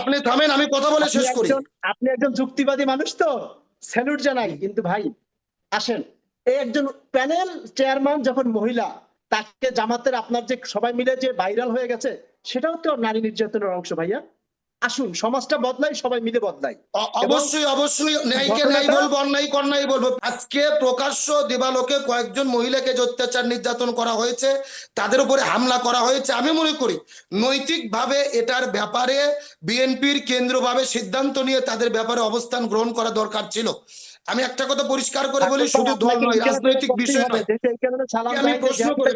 আপনি থামেন আমি কথা বলে শেষ করি। আপনি একজন যুক্তিবাদী মানুষ তো? স্যালুট জানাই কিন্তু ভাই আসেন। এই একজন প্যানেল চেয়ারম্যান যখন মহিলা তাকে জামাতের আপনার যে সবাই মিলে যে ভাইরাল হয়ে গেছে সেটাও তো নারী নির্যাতনের অংশ ভাইয়া। আসুন সমাজটা বদলাই সবাই মিলে বদলাই অবশ্যই অবশ্যই ন্যায়কে ন্যায় বলব অন্যায় অন্যায় বলব। আজকে প্রকাশ্য দিবালোকে কয়েকজন মহিলাকে যে অত্যাচার নির্যাতন করা হয়েছে তাদের উপরে হামলা করা হয়েছে। আমি মনে করি নৈতিকভাবে এটার ব্যাপারে বিএনপির কেন্দ্রভাবে সিদ্ধান্ত নিয়ে তাদের ব্যাপারে অবস্থান গ্রহণ করা দরকার ছিল। আমি একটা কথা পরিষ্কার করে বলি শুধু ধর্ম রাজনৈতিক বিষয় নয়। আমি প্রশ্ন করি,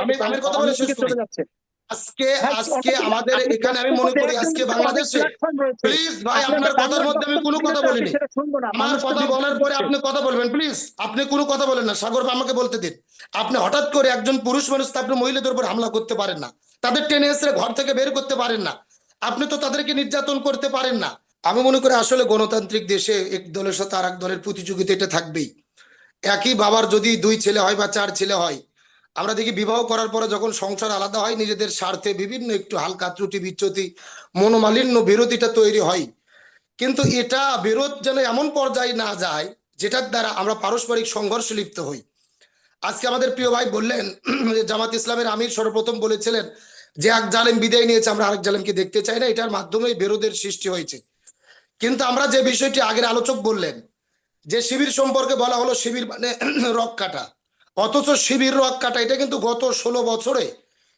আমি- আমার কথা বলে শেষ অন্যদিকে করি। আজকে হ্যাঁ, আজকে আমাদের এখানে আমি মনে করি আজকে বাংলাদেশে। প্লিজ ভাই আপনার কথার মধ্যে আমি কোনো কথা বলিনি। আমার কথা বলার পরে আপনি কথা বলবেন প্লিজ আপনি কোনো কথা বলেন না। সাগর আমাকে বলতে দিন। আপনি হঠাৎ করে একজন পুরুষ মানুষ আপনি মহিলাদের উপর হামলা করতে পারেন না। তাদের টেনে এসে ঘর থেকে বের করতে পারেন না। আপনি তো তাদেরকে নির্যাতন করতে পারেন না। আমি মনে করি আসলে গণতান্ত্রিক দেশে এক দলের সাথে আর এক দলের প্রতিযোগিতা এটা থাকবেই। একই বাবার যদি দুই ছেলে হয় বা চার ছেলে হয় আমরা দেখি বিবাহ করার পরে যখন সংসার আলাদা হয়, নিজেদের স্বার্থে বিভিন্ন একটু হালকা ত্রুটি বিচ্যুতি, মনোমালিন্য বিরতিটা তৈরি হয়। কিন্তু এটা বিরোধ যেন এমন পর্যায়ে না যায়, যেটার দ্বারা আমরা পারস্পরিক সংঘর্ষে লিপ্ত হই। আজকে আমাদের প্রিয় ভাই বললেন জামাত ইসলামের আমির সর্বপ্রথম বলেছিলেন যে এক জালেম বিদায় নিয়েছে, আমরা আরেক জালেমকে দেখতে চাই না, এটার মাধ্যমে বিরোধের সৃষ্টি হয়েছে। কিন্তু আমরা যে বিষয়টি আগের আলোচক বললেন, যে শিবির সম্পর্কে বলা হলো, শিবির মানে রক কাটা অথচ শিবির রক কাটা এটা কিন্তু গত ষোলো বছরে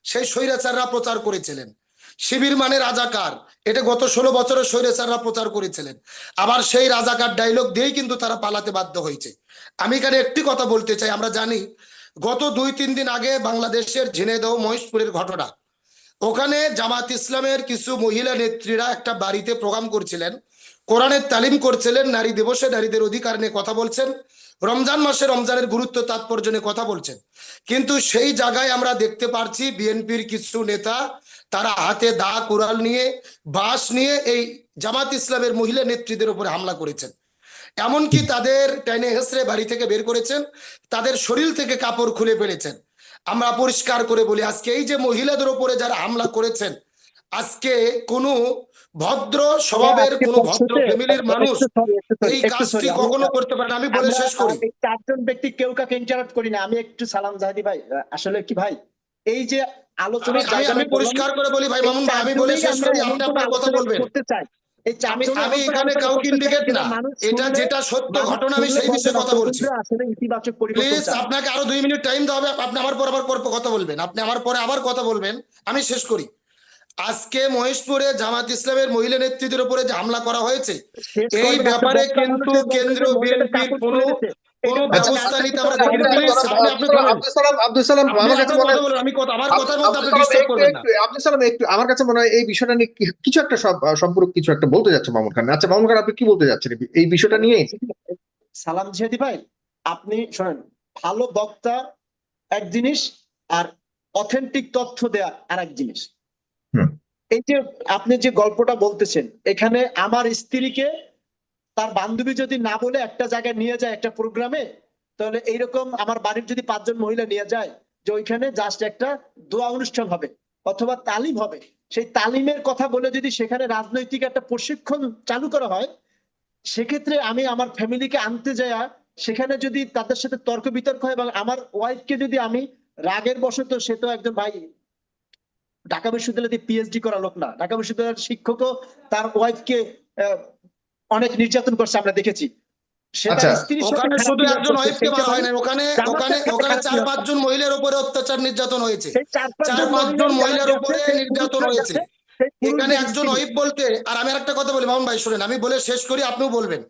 সেই স্বৈরাচাররা প্রচার করেছিলেন। শিবির মানে রাজাকার, এটা গত ষোলো বছরে স্বৈরাচাররা প্রচার করেছিলেন। আবার সেই রাজাকার ডায়লগ দিয়েই কিন্তু তারা পালাতে বাধ্য হয়েছে। আমি এখানে একটি কথা বলতে চাই, আমরা জানি গত দুই তিন দিন আগে বাংলাদেশের ঝিনেদহ মহেশপুরের ঘটনা। ওখানে জামাত ইসলামের কিছু মহিলা নেত্রীরা একটা বাড়িতে প্রোগ্রাম করছিলেন। কোরআনের তালিম করছিলেন নারী দিবসে নারীদের অধিকার নিয়ে কথা বলছেন। রমজান মাসে রমজানের গুরুত্ব, তাৎপর্য নিয়ে কথা বলছেন। কিন্তু সেই জায়গায় আমরা দেখতে পারছি বিএনপির কিছু নেতা, তারা হাতে দা, কুড়াল নিয়ে, বাঁশ নিয়ে এই জামাত ইসলামের মহিলা নেত্রীদের উপরে হামলা করেছেন। এমনকি তাদের টেনে হেসড়ে বাড়ি থেকে বের করেছেন, তাদের শরীর থেকে কাপড় খুলে ফেলেছেন। আমরা পরিষ্কার করে বলি, আজকে এই যে মহিলাদের উপরে যারা হামলা করেছেন, আজকে কোনো ভদ্র স্বভাবের আজকে কোনো ভদ্র ফ্যামিলির মানুষ এই কাজটি কখনো করতে পারে না আমি বলে শেষ করি। চারজন ব্যক্তি কেউ কাকে ইন্টারাপ্ট করি না আমি একটু সালাম জাহাদি ভাই। আসলে কি ভাই এই যে আলোচনা আমি- পরিষ্কার করে বলি ভাই মামুন ভাই আমি বলে শেষ করি আপনি আপনার কথা বলবেন। আমি আমি এখানে কাউকে ইন্ডিকেট না। এটা যেটা সত্য ঘটনা আমি সেই বিষয়ে কথা বলছি। প্লিজ আপনাকে আরও দুই মিনিট টাইম দেওয়া হবে আপনি আমার পর আবার পর কথা বলবেন। আপনি আমার পরে আবার কথা বলবেন আমি শেষ করি। আজকে মহেশপুরে জামাত ইসলামের মহিলা নেতৃত্বের উপরে যে হামলা করা হয়েছে এই ব্যাপারে কিন্তু কেন্দ্র বিএনপির কোনো আমরা কাছে মনে হয় এই বিষয়টা নিয়ে কিছু একটা সব- সম্পর্ক কিছু একটা বলতে যাচ্ছে মামুন খান। আচ্ছা মামুন খান আপনি কি বলতে যাচ্ছেন এই- বিষয়টা নিয়ে? সালাম জিহাদি ভাই আপনি শোনেন ভালো বক্তা এক জিনিস আর অথেন্টিক তথ্য দেয়া আর এক জিনিস। এই যে আপনি যে গল্পটা বলতেছেন, এখানে আমার স্ত্রীকে তার বান্ধবী যদি না বলে একটা জায়গায় নিয়ে যায় একটা প্রোগ্রামে, তাহলে এইরকম আমার বাড়ির যদি পাঁচজন মহিলা নিয়ে যায়, যে ওইখানে জাস্ট একটা দোয়া অনুষ্ঠান হবে অথবা তালিম হবে, সেই তালিমের কথা বলে যদি সেখানে রাজনৈতিক একটা প্রশিক্ষণ চালু করা হয়, সেক্ষেত্রে আমি আমার ফ্যামিলিকে আনতে যায়া সেখানে যদি তাদের সাথে তর্ক বিতর্ক হয় এবং আমার ওয়াইফকে যদি আমি রাগের বশত, সে তো একজন ভাই ঢাকা বিশ্ববিদ্যালয়তে পিএইচডি করা লোক না। ঢাকা বিশ্ববিদ্যালয়ের শিক্ষকও তার ওয়াইফকে অনেক নির্যাতন করছে আমরা দেখেছি। আচ্ছা, ওখানে শুধু একজন করছে, ওয়াইফকে না ওখানে চার। পাঁচজন মহিলার উপরে অত্যাচার নির্যাতন হয়েছে। চার চার পাঁচজন মহিলার উপরে নির্যাতন হয়েছে। এখানে একজন ওয়াইফ বলতে আর আমি একটা কথা বলি মামুন ভাই শুনেন আমি বলে শেষ করি আপনিও বলবেন।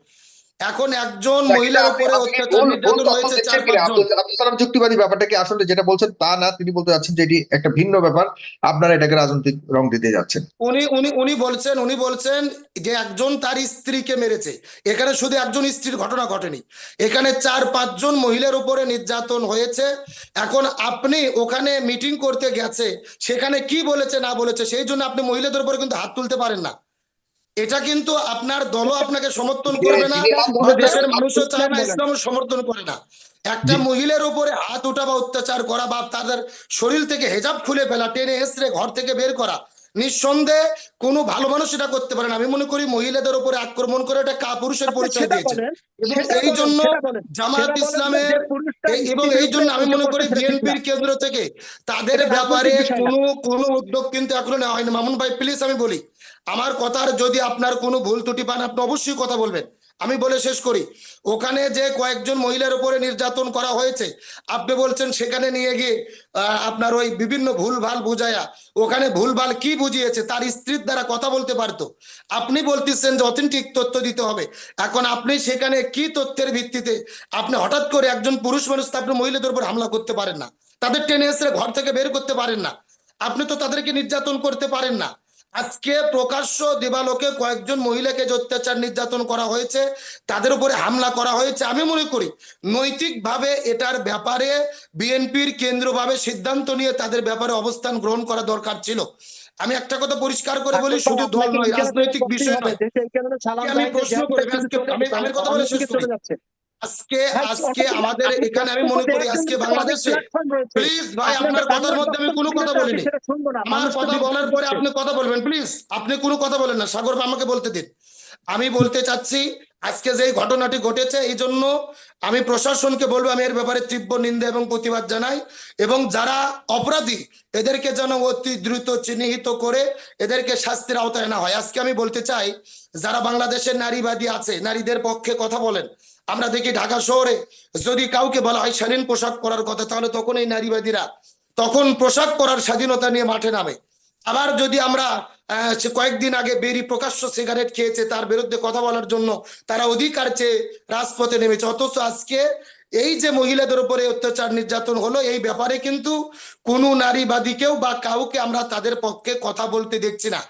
এখন একজন মহিলার উপরে আব্দুল সালাম যুক্তিবাদী আসলে যেটা বলছেন তা না তিনি বলতে যাচ্ছেন যে এটি একটা ভিন্ন ব্যাপার। আপনারা এটাকে রাজনৈতিক রং দিতে যাচ্ছেন। উনি উনি উনি বলছেন উনি বলছেন যে একজন তার স্ত্রীকে মেরেছে। এখানে শুধু একজন স্ত্রীর ঘটনা ঘটেনি। এখানে চার পাঁচজন মহিলার উপরে নির্যাতন হয়েছে। এখন আপনি ওখানে মিটিং করতে গেছে সেখানে কি বলেছে না বলেছে সেই জন্য আপনি মহিলাদের উপরে কিন্তু হাত তুলতে পারেন না। এটা কিন্তু আপনার দলও আপনাকে সমর্থন করবে না দেশের মানুষও চায় না ইসলামও সমর্থন করে না। একটা মহিলার উপরে হাত উঠা বা অত্যাচার করা বা তাদের শরীর থেকে হেজাব খুলে ফেলা টেনে হেসড়ে ঘর থেকে বের করা নিঃসন্দেহে কোনো ভালো মানুষ এটা করতে পারে না। আমি মনে করি মহিলাদের উপরে আক্রমণ করে এটা কা পুরুষের আপনি পরিচয় দিয়েছে। এবং এই জন্য যে ইসলামের এবং এই জন্য আমি মনে করি বিএনপির কেন্দ্র থেকে তাদের ব্যাপারে। কোনো কোনো উদ্যোগ কিন্তু এখনও নেওয়া হয়নি। মামুন ভাই প্লিজ আমি বলি আমার কথার যদি আপনার কোনো ভুল ত্রুটি পান, আপনি অবশ্যই কথা বলবেন। আমি বলে শেষ করি, ওখানে যে কয়েকজন মহিলার উপরে নির্যাতন করা হয়েছে, আপনি বলছেন সেখানে নিয়ে গিয়ে আপনার ওই বিভিন্ন ভুল ভালো বুঝায়া, ওখানে ভুল ভালো কি বুঝিয়েছে, তার স্ত্রীর দ্বারা কথা বলতে পারতো। আপনি বলতেছেন যে অথেন্টিক তথ্য দিতে হবে। এখন আপনি সেখানে কি তথ্যের ভিত্তিতে, আপনি হঠাৎ করে একজন পুরুষ মানুষ আপনি মহিলাদের উপর হামলা করতে পারেন না। তাদের টেনে এসে ঘর থেকে বের করতে পারেন না। আপনি তো তাদেরকে নির্যাতন করতে পারেন না। আজকে প্রকাশ্য দিবালোকে কয়েকজন মহিলাকে যে অত্যাচার নির্যাতন করা হয়েছে তাদের উপরে হামলা করা হয়েছে। আমি মনে করি নৈতিকভাবে এটার ব্যাপারে বিএনপির কেন্দ্রভাবে সিদ্ধান্ত নিয়ে তাদের ব্যাপারে অবস্থান গ্রহণ করা দরকার ছিল। আমি একটা কথা পরিষ্কার করে বলি শুধু কারণে রাজনৈতিক বিষয় নয়। আমি প্রশ্ন করি, আমি- কথা বলে শেষ করি। আজকে হ্যাঁ, আজকে আমাদের এখানে আমি মনে করি আজকে বাংলাদেশে প্লিজ ভাই আপনার কথার মধ্যে আমি কোনো কথা বলিনি। আমার কথা বলার পরে আপনি কথা বলবেন প্লিজ আপনি কোনো কথা বলেন না। সাগর আমাকে বলতে দিন। আমি বলতে চাচ্ছি আজকে যে ঘটনাটি ঘটেছে এই জন্য আমি প্রশাসনকে বলব আমি এর ব্যাপারে তীব্র নিন্দা এবং প্রতিবাদ জানাই। এবং যারা অপরাধী এদেরকে যেন অতি দ্রুত চিহ্নিত করে এদেরকে শাস্তির আওতায় না হয়। আজকে আমি বলতে চাই যারা বাংলাদেশের নারীবাদী আছে নারীদের পক্ষে কথা বলেন আমরা দেখি ঢাকা শহরে যদি কাউকে বলা হয় স্বাধীন পোশাক পরার কথা, তাহলে তখন এই নারীবাদীরা তখন পোশাক পরার স্বাধীনতা নিয়ে মাঠে নামে। আবার যদি আমরা কয়েকদিন আগে বেরি প্রকাশ্য সিগারেট খেয়েছে, তার বিরুদ্ধে কথা বলার জন্য তারা অধিকার চেয়ে রাজপথে নেমেছে। অথচ আজকে এই যে মহিলাদের উপরে অত্যাচার নির্যাতন হলো, এই ব্যাপারে কিন্তু কোনো নারীবাদীকেও বা কাউকে আমরা তাদের পক্ষে কথা বলতে দেখছি না।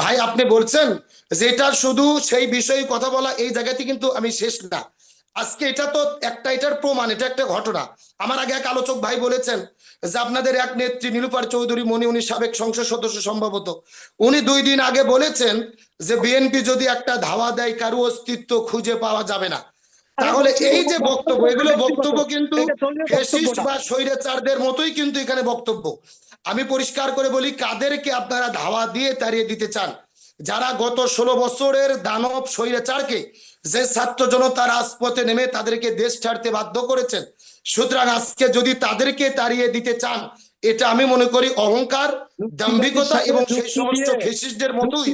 ভাই, আপনি বলছেন যেটা শুধু সেই বিষয়ে কথা বলা, এই জায়গাতে কিন্তু আমি শেষ না। আজকে এটা তো একটা এটার প্রমাণ এটা একটা ঘটনা। আমার আগে এক আলোচক ভাই বলেছেন যে আপনাদের এক নেত্রী নীলুফার চৌধুরী মনি উনি সাবেক সংসদ সদস্য সম্ভবত। উনি দুই দিন আগে বলেছেন যে বিএনপি যদি একটা ধাওয়া দেয় কারও অস্তিত্ব খুঁজে পাওয়া যাবে না। তাহলে এই যে বক্তব্য এগুলো বক্তব্য কিন্তু বা স্বৈরাচারদের মতোই কিন্তু এখানে বক্তব্য। আমি পরিষ্কার করে বলি কাদেরকে আপনারা ধাওয়া দিয়ে তাড়িয়ে দিতে চান? যারা গত ষোলো বছরের দানব স্বৈরাচারকে যে ছাত্র জনতা রাজপথে নেমে তাদেরকে দেশ ছাড়তে বাধ্য করেছেন সুতরাং আজকে যদি তাদেরকে তাড়িয়ে দিতে চান এটা আমি মনে করি অহংকার দাম্ভিকতা এবং সেই সমস্ত ফেসিস্টদের মতোই?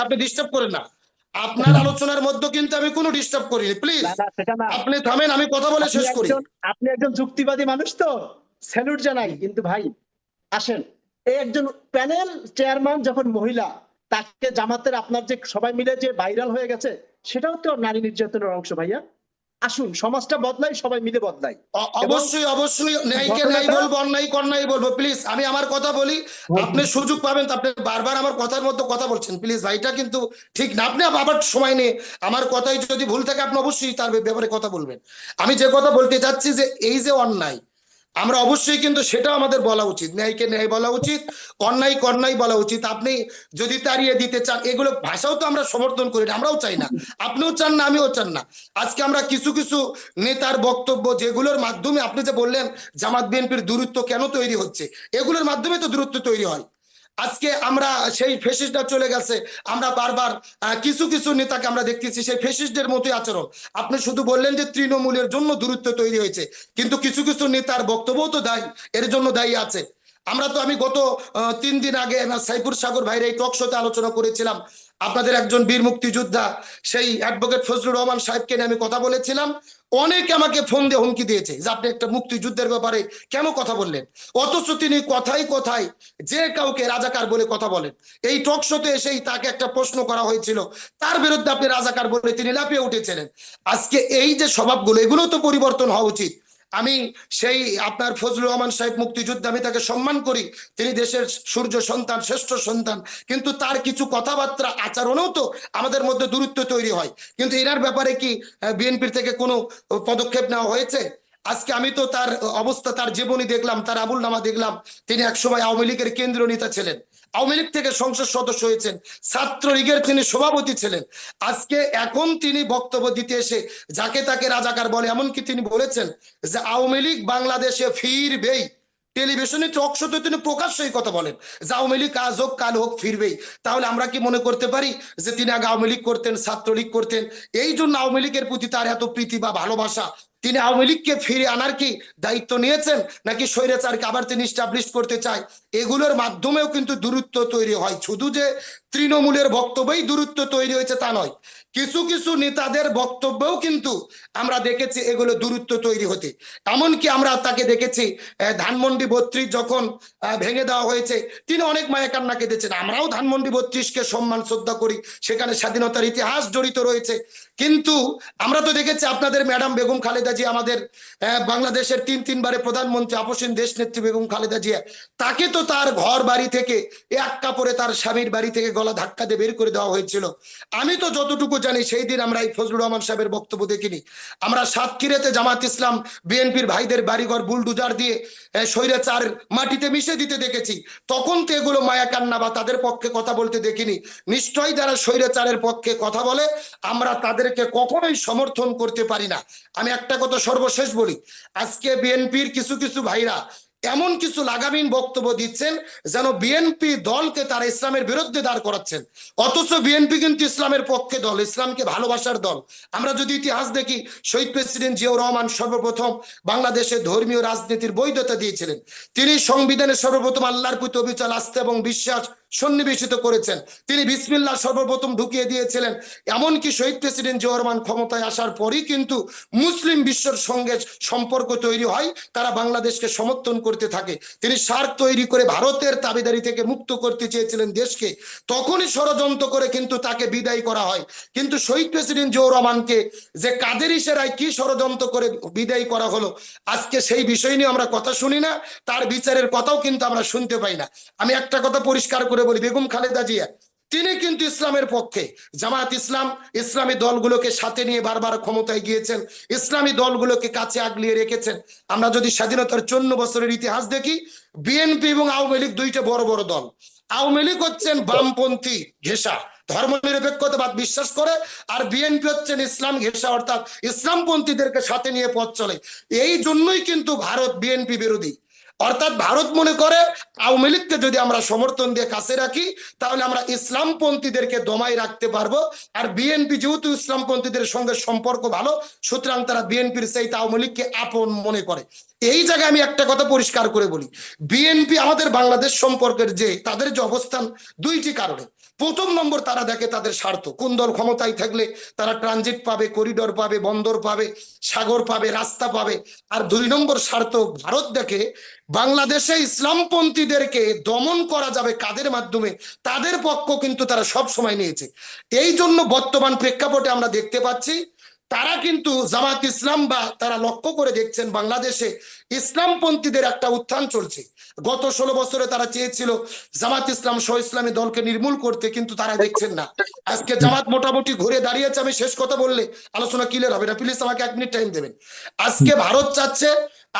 আপনি ডিস্টার্ব করেন না। আপনার আলোচনার মধ্যে কিন্তু আমি কোনো ডিস্টার্ব করিনি প্লিজ। আপনি থামেন আমি কথা বলে শেষ করি। আপনি একজন যুক্তিবাদী মানুষ তো। স্যালুট জানাই কিন্তু ভাই আসেন। এই একজন প্যানেল চেয়ারম্যান যখন মহিলা তাকে জামাতের আপনার যে সবাই মিলে যে ভাইরাল হয়ে গেছে সেটাও তো নারী নির্যাতনের অংশ ভাইয়া। আসুন সমাজটা বদলাই সবাই মিলে বদলাই। অবশ্যই অবশ্যই ন্যায়কে ন্যায় বলব অন্যায় কন্যায় বলব। প্লিজ আমি আমার কথা বলি আপনি সুযোগ পাবেন আপনি বারবার আমার কথার মধ্যে কথা বলছেন। প্লিজ ভাইটা কিন্তু ঠিক না আপনি আবার সময় নিয়ে আমার কথাই যদি ভুল থাকে আপনি অবশ্যই তার ব্যাপারে কথা বলবেন। আমি যে কথা বলতে চাচ্ছি যে এই যে অন্যায় আমরা অবশ্যই কিন্তু সেটা আমাদের বলা উচিত, ন্যায়কে ন্যায় বলা উচিত, অন্যায় কন্যায় বলা উচিত। আপনি যদি তাড়িয়ে দিতে চান, এগুলো ভাষাও তো আমরা সমর্থন করি না, আমরাও চাই না। আপনিও চান না, আমিও চান না। আজকে আমরা কিছু কিছু নেতার বক্তব্য যেগুলোর মাধ্যমে আপনি যে বললেন জামাত বিএনপির দূরত্ব কেন তৈরি হচ্ছে, এগুলোর মাধ্যমে তো দূরত্ব তৈরি হয়। আজকে আমরা সেই ফেসিসটা চলে গেছে। আমরা বারবার কিছু কিছু নেতাকে আমরা দেখতেছি, সেই ফেসিস্টদের মতোই আচরণ। আপনি শুধু বললেন যে তৃণমূলের জন্য দূরত্ব তৈরি হয়েছে, কিন্তু কিছু কিছু নেতার বক্তব্যও তো দায়ী, এর জন্য দায়ী আছে। আমরা তো আমি গত তিন দিন আগে সাইপুর সাগর ভাইয়ের এই টক শোতে আলোচনা করেছিলাম। আপনাদের একজন বীর মুক্তিযোদ্ধা, সেই অ্যাডভোকেট ফজলুর রহমান সাহেবকে নিয়ে আমি কথা বলেছিলাম। অনেকে আমাকে ফোন দিয়ে হুমকি দিয়েছে যে আপনি একটা মুক্তিযুদ্ধের ব্যাপারে কেন কথা বললেন? অথচ তিনি কথাই কথাই যে কাউকে রাজাকার বলে কথা বলেন। এই টক শোতে এসেই তাকে একটা প্রশ্ন করা হয়েছিল। তার বিরুদ্ধে আপনি রাজাকার বলে তিনি লাফিয়ে উঠেছিলেন। আজকে এই যে স্বভাবগুলো, এগুলো তো পরিবর্তন হওয়া উচিত। আমি সেই আপনার ফজলুর রহমান সাহেব মুক্তিযুদ্ধ আমি তাকে সম্মান করি। তিনি দেশের সূর্য সন্তান, শ্রেষ্ঠ সন্তান। কিন্তু তার কিছু কথাবার্তা, আচরণেও তো আমাদের মধ্যে দূরত্ব তৈরি হয়। কিন্তু এনার ব্যাপারে কি বিএনপির থেকে কোনো পদক্ষেপ নেওয়া হয়েছে? আজকে আমি তো তার অবস্থা, তার জীবনী দেখলাম, তার আবুল নামা দেখলাম। তিনি একসময় আওয়ামী লীগের কেন্দ্রীয় নেতা ছিলেন। আওয়ামী লীগ থেকে সংসদ সদস্য হয়েছেন ছাত্র লীগের তিনি সভাপতি ছিলেন। আজকে এখন তিনি বক্তব্য দিতে এসে যাকে তাকে রাজাকার বলে, এমনকি তিনি বলেছেন যে আওয়ামী লীগ বাংলাদেশে ফিরবেই। টেলিভিশনে টক শোতে তিনি প্রকাশ্যই কথা বলেন যে আওয়ামী লীগ আজ হোক, কাল হোক ফিরবেই। তাহলে আমরা কি মনে করতে পারি যে তিনি আগে আওয়ামী লীগ করতেন, ছাত্রলীগ করতেন? এই জন্য আওয়ামী লীগের প্রতি তার এত প্রীতি বা ভালোবাসা তিনি আওয়ামী লীগকে ফিরে আনার কি দায়িত্ব নিয়েছেন? নাকি স্বৈরাচারকে আবার তিনি স্টাবলিশ করতে চায়? এগুলোর মাধ্যমেও কিন্তু দূরত্ব তৈরি হয়। শুধু যে তৃণমূলের বক্তব্যই দূরত্ব তৈরি হয়েছে তা নয়। কিছু কিছু নেতাদের বক্তব্যও কিন্তু আমরা দেখেছি এগুলো দূরত্ব তৈরি হতে। এমনকি আমরা তাকে দেখেছি ধানমন্ডি বত্রিশ যখন ভেঙে দেওয়া হয়েছে, তিনি অনেক মায়া কান্না কেঁদেছেন আমরাও ধানমন্ডি বত্রিশকে সম্মান, শ্রদ্ধা করি। সেখানে স্বাধীনতার ইতিহাস জড়িত রয়েছে। কিন্তু আমরা তো দেখেছি আপনাদের ম্যাডাম বেগম খালেদা জিয়া, আমাদের বাংলাদেশের তিন তিনবারে প্রধানমন্ত্রী আপসীন দেশ নেত্রী বেগম খালেদা জিয়া, তাকে তো তার ঘর বাড়ি থেকে, এক কাপড়ে তার স্বামীর বাড়ি থেকে গলা ধাক্কা দিয়ে বের করে দেওয়া হয়েছিল। আমি তো যতটুকু জানি সেই দিন আমরা এই ফজলুর রহমান সাহেবের বক্তব্য দেখিনি। আমরা সাতক্ষীরাতে জামাত ইসলাম বিএনপির ভাইদের বাড়িঘর বুলডুজার দিয়ে আহ, স্বৈরাচার মাটিতে মিশে দিতে দেখেছি। তখন তো এগুলো মায়া কান্না বা তাদের পক্ষে কথা বলতে দেখিনি। নিশ্চয়ই যারা স্বৈরাচারের পক্ষে কথা বলে আমরা তাদেরকে কখনোই সমর্থন করতে পারি না। আমি একটা কথা সর্বশেষ বলি। আজকে বিএনপির কিছু কিছু ভাইরা এমন কিছু লাগামীন বক্তব্য দিচ্ছেন যেন বিএনপি দলকে তারা ইসলামের বিরুদ্ধে দাঁড় করাচ্ছেন। অথচ বিএনপি কিন্তু ইসলামের পক্ষে দল, ইসলামকে ভালোবাসার দল। আমরা যদি ইতিহাস দেখি, শহীদ প্রেসিডেন্ট জিয়াউর রহমান সর্বপ্রথম বাংলাদেশে ধর্মীয় রাজনীতির বৈধতা দিয়েছিলেন। তিনি সংবিধানে সর্বপ্রথম আল্লাহর প্রতি অবিচল আস্থা এবং বিশ্বাস সন্নিবেশিত করেছেন। তিনি বিসমিল্লাহ সর্বপ্রথম ঢুকিয়ে দিয়েছিলেন। এমনকি শহীদ প্রেসিডেন্ট জিয়াউর ক্ষমতায় আসার পরই কিন্তু মুসলিম বিশ্বর সঙ্গে সম্পর্ক তৈরি হয়, তারা বাংলাদেশকে সমর্থন করতে থাকে। তিনি সার্ক তৈরি করে ভারতের তাবেদারি থেকে মুক্ত করতে চেয়েছিলেন দেশকে। তখনই ষড়যন্ত্র করে কিন্তু তাকে বিদায় করা হয়। কিন্তু শহীদ প্রেসিডেন্ট জিয়াউর রহমানকে যে কাদের ইশারায় কি ষড়যন্ত্র করে বিদায় করা হলো, আজকে সেই বিষয় নিয়ে আমরা কথা শুনি না। তার বিচারের কথাও কিন্তু আমরা শুনতে পাই না। আমি একটা কথা পরিষ্কার করে বলি, বেগম খালেদা জিয়া, তিনি কিন্তু ইসলামের পক্ষে। জামাত ইসলাম, ইসলামী দলগুলোকে সাথে নিয়ে বারবার ক্ষমতায় গিয়েছেন, ইসলামী দলগুলোকে কাছে আগলিয়ে রেখেছেন। আমরা যদি স্বাধীনতার চন্ন বছরের ইতিহাস দেখি, বিএনপি এবং আওয়ামী লীগ দুইটা বড় বড় দল। আওয়ামী লীগ হচ্ছেন বামপন্থী ঘেষা ধর্মনিরপেক্ষতাবাদ বিশ্বাস করে, আর বিএনপি হচ্ছেন ইসলাম ঘেষা, অর্থাৎ ইসলামপন্থীদেরকে সাথে নিয়ে পথ চলে। এই জন্যই কিন্তু ভারত বিএনপি বিরোধী। অর্থাৎ ভারত মনে করে আওয়ামী লীগকে যদি আমরা সমর্থন দিয়ে কাছে রাখি, তাহলে আমরা ইসলামপন্থীদেরকে দমাই রাখতে পারব। আর বিএনপি যেহেতু ইসলামপন্থীদের সঙ্গে সম্পর্ক ভালো, সুতরাং তারা বিএনপির সেই আওয়ামী লীগকে আপন মনে করে। এই জায়গায় আমি একটা কথা পরিষ্কার করে বলি। বিএনপি আমাদের বাংলাদেশ সম্পর্কের যে, তাদের যে অবস্থান দুইটি কারণে। প্রথম নম্বর তারা দেখে তাদের স্বার্থ। কোন দল ক্ষমতায় থাকলে তারা ট্রানজিট পাবে করিডোর পাবে, বন্দর পাবে, সাগর পাবে, রাস্তা পাবে। আর দুই নম্বর স্বার্থ ভারত দেখে, বাংলাদেশে ইসলামপন্থীদেরকে দমন করা যাবে কাদের মাধ্যমে, তাদের পক্ষ কিন্তু তারা সব সময় নিয়েছে। এই জন্য বর্তমান প্রেক্ষাপটে আমরা দেখতে পাচ্ছি তারা কিন্তু জামাত ইসলাম বা তারা লক্ষ্য করে দেখছেন বাংলাদেশে ইসলামপন্থীদের একটা উত্থান চলছে। গত ষোলো বছরে তারা চেয়েছিল জামাত ইসলাম সহ ইসলামী দলকে নির্মূল করতে, কিন্তু তারা দেখছেন না। আজকে জামাত মোটামুটি ঘুরে দাঁড়িয়েছে, আমি শেষ কথা বললে আলোচনা ক্লিয়ার হবে না। প্লিজ আমাকে এক মিনিট টাইম দেবেন। আজকে ভারত চাচ্ছে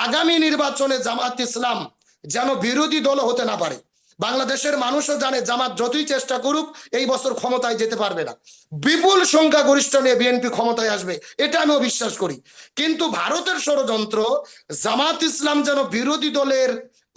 আগামী নির্বাচনে জামাত ইসলাম যেন বিরোধী দল হতে না পারে। বাংলাদেশের মানুষও জানে জামাত যতই চেষ্টা করুক, এই বছর ক্ষমতায় যেতে পারবে না। বিপুল সংখ্যা গরিষ্ঠ নিয়ে বিএনপি ক্ষমতায় আসবে, এটা আমিও বিশ্বাস করি। কিন্তু ভারতের ষড়যন্ত্র, জামাত ইসলাম যেন বিরোধী দলের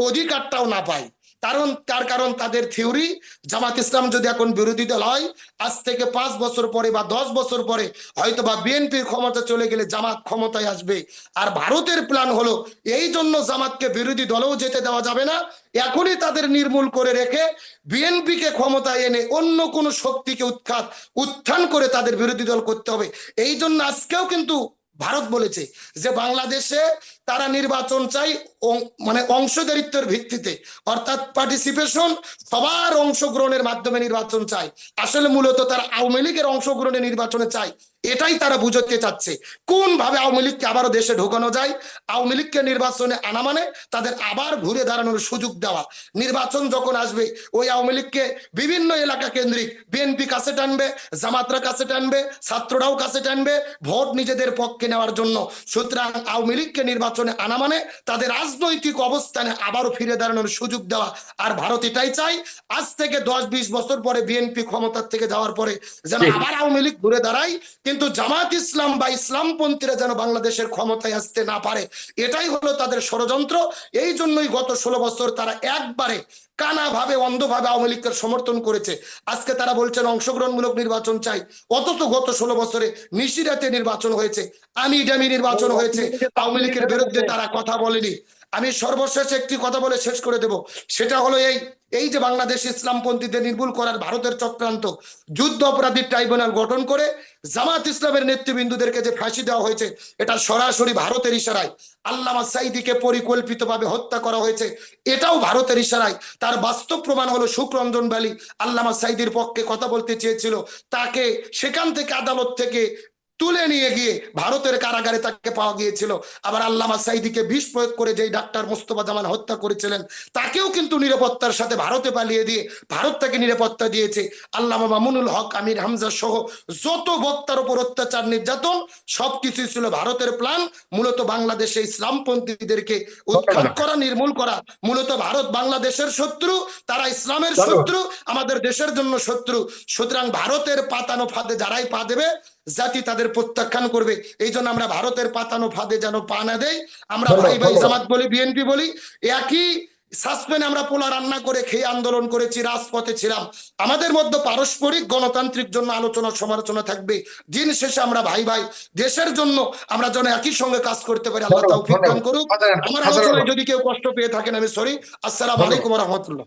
অধিকারটাও না পায়। কারণ, তার কারণ তাদের থিওরি জামাত ইসলাম যদি এখন বিরোধী দল হয়, আজ থেকে পাঁচ বছর পরে বা দশ বছর পরে হয়তো বা বিএনপির ক্ষমতা চলে গেলে জামাত ক্ষমতায় আসবে। আর ভারতের প্ল্যান হলো, এই জন্য জামাতকে বিরোধী দলেও যেতে দেওয়া যাবে না। এখনই তাদের নির্মূল করে রেখে বিএনপিকে ক্ষমতায় এনে অন্য কোনো শক্তিকে উৎখাত, উত্থান করে তাদের বিরোধী দল করতে হবে। এই জন্য আজকেও কিন্তু ভারত বলেছে যে বাংলাদেশে তারা নির্বাচন চাই মানে অংশদারিত্বের ভিত্তিতে। অর্থাৎ পার্টিসিপেশন সবার অংশগ্রহণের মাধ্যমে নির্বাচন চাই আসলে মূলত তারা আওয়ামী লীগের অংশগ্রহণে নির্বাচনে চায়। এটাই তারা বুঝতে চাচ্ছে। কোন ভাবে আওয়ামী লীগকে আবারও দেশে ঢোকানো যায়? আওয়ামী লীগকে নির্বাচনে আনা মানে তাদের আবার ঘুরে দাঁড়ানোর সুযোগ দেওয়া। নির্বাচন যখন আসবে ওই আওয়ামী লীগকে বিভিন্ন এলাকা কেন্দ্রিক বিএনপি কাছে টানবে জামাতরা কাছে টানবে ছাত্ররাও কাছে টানবে ভোট নিজেদের পক্ষে নেওয়ার জন্য। সুতরাং আওয়ামী লীগকে নির্বাচনে আনা মানে তাদের রাজনৈতিক অবস্থানে আবারও ফিরে দাঁড়ানোর সুযোগ দেওয়া। আর ভারত এটাই চাই আজ থেকে দশ বিশ বছর পরে বিএনপি ক্ষমতার থেকে যাওয়ার পরে যেন আবার আওয়ামী লীগ ঘুরে দাঁড়ায়। কিন্তু জামাত ইসলাম বা ইসলামপন্থীরা যেন বাংলাদেশের ক্ষমতায় আসতে না পারে এটাই হলো তাদের ষড়যন্ত্র। এই জন্যই গত ষোলো বছর তারা একবারে কানা ভাবে অন্ধভাবে আওয়ামী লীগকে সমর্থন করেছে। আজকে তারা বলছেন অংশগ্রহণমূলক নির্বাচন চাই। অথচ গত ষোলো বছরে নিশিরাতে নির্বাচন হয়েছে আমি ডামি নির্বাচন হয়েছে। আওয়ামী লীগের বিরুদ্ধে তারা কথা বলেনি। আমি সর্বশেষ একটি কথা বলে শেষ করে দেব। সেটা হলো এই এই যে বাংলাদেশ ইসলামপন্থীদের নির্মূল করার ভারতের চক্রান্ত, যুদ্ধ অপরাধী ট্রাইব্যুনাল গঠন করে জামাত ইসলামের নেতৃবৃন্দুদেরকে যে ফাঁসি দেওয়া হয়েছে, এটা সরাসরি ভারতের ইশারায়। আল্লামা সাইদিকে পরিকল্পিতভাবে হত্যা করা হয়েছে, এটাও ভারতের ইশারায়। তার বাস্তব প্রমাণ হলো সুখরঞ্জন ভ্যালি আল্লামা সাইদির পক্ষে কথা বলতে চেয়েছিল, তাকে সেখান থেকে আদালত থেকে তুলে নিয়ে গিয়ে ভারতের কারাগারে তাকে পাওয়া গিয়েছিল। আবার আল্লামা সাইদিকে বিষ প্রয়োগ করে যেই ডাক্তার মোস্তফা জামান হত্যা করেছিলেন তাকেও কিন্তু নিরাপত্তার সাথে ভারতে পালিয়ে দিয়ে ভারত তাকে নিরাপত্তা দিয়েছে। আল্লামা মামুনুল হক আমির হামজা সহ যত বক্তার উপর অত্যাচার নির্যাতন সবকিছুই ছিল ভারতের প্ল্যান মূলত বাংলাদেশে ইসলামপন্থীদেরকে উৎখাত করা নির্মূল করা। মূলত ভারত বাংলাদেশের শত্রু তারা ইসলামের শত্রু আমাদের দেশের জন্য শত্রু। সুতরাং ভারতের পাতানো ফাঁদে যারাই পা দেবে জাতি তাদের প্রত্যাখ্যান করবে। এই জন্য আমরা ভারতের পাতানো ফাঁদে যেন পা না দেয় আমরা ভাই ভাই জামাত বলি বিএনপি বলি একই সাসপেন্ড আমরা পোলা রান্না করে খেয়ে আন্দোলন করেছি রাজপথে ছিলাম। আমাদের মধ্যে পারস্পরিক গণতান্ত্রিক জন্য আলোচনা সমালোচনা থাকবে। দিন শেষে আমরা ভাই ভাই দেশের জন্য আমরা যেন একই সঙ্গে কাজ করতে পারি। আল্লাহ তাও দান করুক। আমার আলোচনায় যদি কেউ কষ্ট পেয়ে থাকেন আমি সরি আসসালামু আলাইকুম রহমতুল্লাহ।